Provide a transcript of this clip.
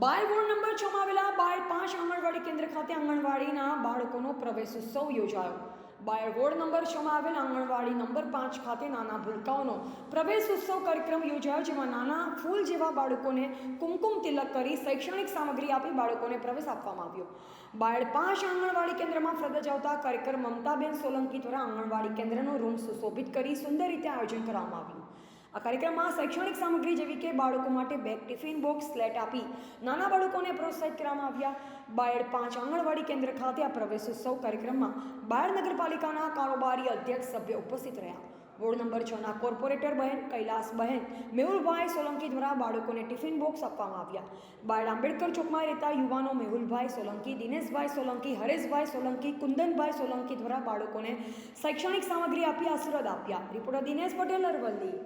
બાળ ward number છમાં આવેલા બાય પાંચ આંગણવાડી કેન્દ્ર ખાતે આંગણવાડીના બાળકોનો પ્રવેશ ઉત્સવ યોજાયો. બાય વોર્ડ નંબર છમાં આવેલ આંગણવાડી નંબર પાંચ ખાતે નાના ભૂલકાઓનો પ્રવેશ ઉત્સવ કાર્યક્રમ યોજાયો, જેમાં નાના ફૂલ જેવા બાળકોને કુમકુમ તિલક કરી શૈક્ષણિક સામગ્રી આપી બાળકોને પ્રવેશ આપવામાં આવ્યો. બાળ પાંચ આંગણવાડી કેન્દ્રમાં ફરજ આવતા કાર્યક્રમ મમતાબેન સોલંકી દ્વારા આંગણવાડી કેન્દ્રનો રૂમ સુશોભિત કરી સુંદર રીતે આયોજન કરવામાં આવ્યું. આ કાર્યક્રમમાં શૈક્ષણિક સામગ્રી જેવી કે બાળકો માટે બેગ ટિફિન બોક્સ સ્લેટ આપી નાના બાળકોને પ્રોત્સાહિત કરવામાં આવ્યા. બાળ પાંચ આંગણવાડી કેન્દ્ર ખાતે આ પ્રવેશોત્સવ કાર્યક્રમમાં બાળ નગરપાલિકાના કારોબારી અધ્યક્ષ સભ્ય ઉપસ્થિત રહ્યા. વોર્ડ નંબર છના કોર્પોરેટર બહેન કૈલાસ બહેન, મેહુલભાઈ સોલંકી દ્વારા બાળકોને ટિફિન બોક્સ આપવામાં આવ્યા. બાળ આંબેડકર ચોકમાં રહેતા યુવાનો મેહુલભાઈ સોલંકી, દિનેશભાઈ સોલંકી, હરેશભાઈ સોલંકી, કુંદનભાઈ સોલંકી દ્વારા બાળકોને શૈક્ષણિક સામગ્રી આપી આશીર્વાદ આપ્યા. રિપોર્ટર દિનેશ પટેલ અરવલ્લી.